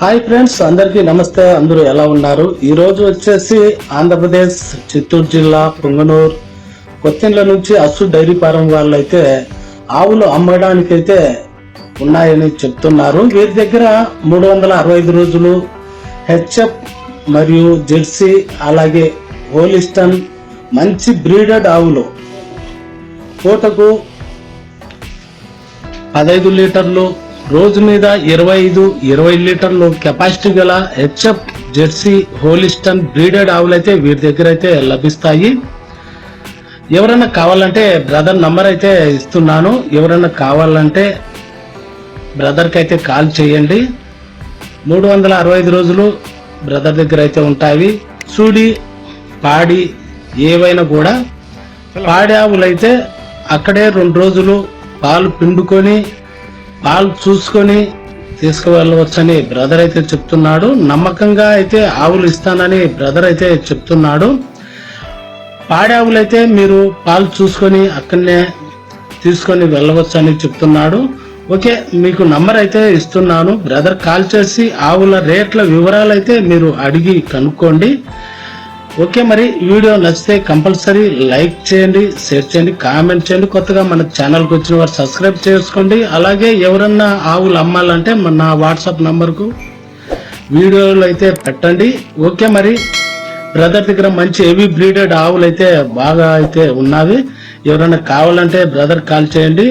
Hi friends అందరికీ నమస్తే. అందరూ ఎలా ఉన్నారు? ఈ రోజు వచ్చేసి ఆంధ్రప్రదేశ్ చిత్తూరు జిల్లా పొంగనూరు కొత్తిండ్ల నుంచి అస్సు డైరీ ఫారం వాళ్ళైతే ఆవులు అమ్మడానికైతే ఉన్నాయని చెప్తున్నారు. వీరి దగ్గర మూడు వందల అరవై ఐదు రోజులు హెచ్ఎఫ్ మరియు జెర్సీ అలాగే హోలిస్టన్ మంచి బ్రీడెడ్ ఆవులు. పూటకు పదహైదు లీటర్లు రోజు మీద ఇరవై ఐదు ఇరవై లీటర్లు కెపాసిటీ గల హెచ్ఎఫ్ జెర్సీ హోలిస్టన్ బ్రీడెడ్ ఆవులు అయితే వీరి దగ్గర అయితే లభిస్తాయి. ఎవరైనా కావాలంటే బ్రదర్ నంబర్ అయితే ఇస్తున్నాను. ఎవరైనా కావాలంటే బ్రదర్కి అయితే కాల్ చేయండి. మూడు వందల అరవై ఐదు రోజులు బ్రదర్ దగ్గర అయితే ఉంటాయి. సూడి పాడి ఏవైనా కూడా పాడి ఆవులు అయితే అక్కడే రెండు రోజులు పాలు పిండుకొని పాలు చూసుకొని తీసుకువెళ్ళవచ్చని బ్రదర్ అయితే చెప్తున్నాడు. నమ్మకంగా అయితే ఆవులు ఇస్తానని బ్రదర్ అయితే చెప్తున్నాడు. పాడి ఆవులు అయితే మీరు పాలు చూసుకొని అక్కడనే తీసుకొని వెళ్ళవచ్చు అని చెప్తున్నాడు. ఓకే మీకు నంబర్ అయితే ఇస్తున్నాను. బ్రదర్ కాల్ చేసి ఆవుల రేట్ల వివరాలు అయితే మీరు అడిగి కనుక్కోండి. ఓకే మరి వీడియో నచ్చితే కంపల్సరీ లైక్ చేయండి షేర్ చేయండి కామెంట్ చేయండి. కొత్తగా మన ఛానల్కి వచ్చిన వారు సబ్స్క్రైబ్ చేసుకోండి. అలాగే ఎవరన్నా ఆవులు అమ్మాలంటే మన నా వాట్సాప్ నంబర్కు వీడియోలు అయితే పెట్టండి. ఓకే మరి బ్రదర్ దగ్గర మంచి హెవీ బ్రీడెడ్ ఆవులు అయితే బాగా అయితే ఉన్నవి. ఎవరైనా కావాలంటే బ్రదర్ కాల్ చేయండి.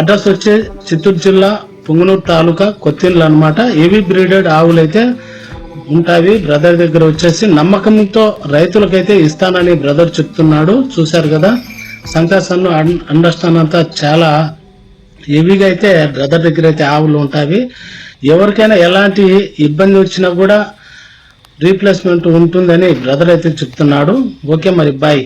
అడ్రస్ వచ్చి చిత్తూరు జిల్లా పుంగనూరు తాలూకా కొత్తిల్లు అనమాట హెవీ బ్రీడెడ్ ఆవులు అయితే ఉంటాయి. బ్రదర్ దగ్గర వచ్చేసి నమ్మకంతో రైతులకైతే ఇస్తానని బ్రదర్ చెప్తున్నాడు. చూశారు కదా? సంకాసన్ను అండర్స్టాండ్ అంతా చాలా హెవీగా అయితే బ్రదర్ దగ్గర అయితే ఆవులు ఉంటాయి. ఎవరికైనా ఎలాంటి ఇబ్బంది వచ్చినా కూడా రీప్లేస్మెంట్ ఉంటుందని బ్రదర్ అయితే చెప్తున్నాడు. ఓకే మరి బాయ్.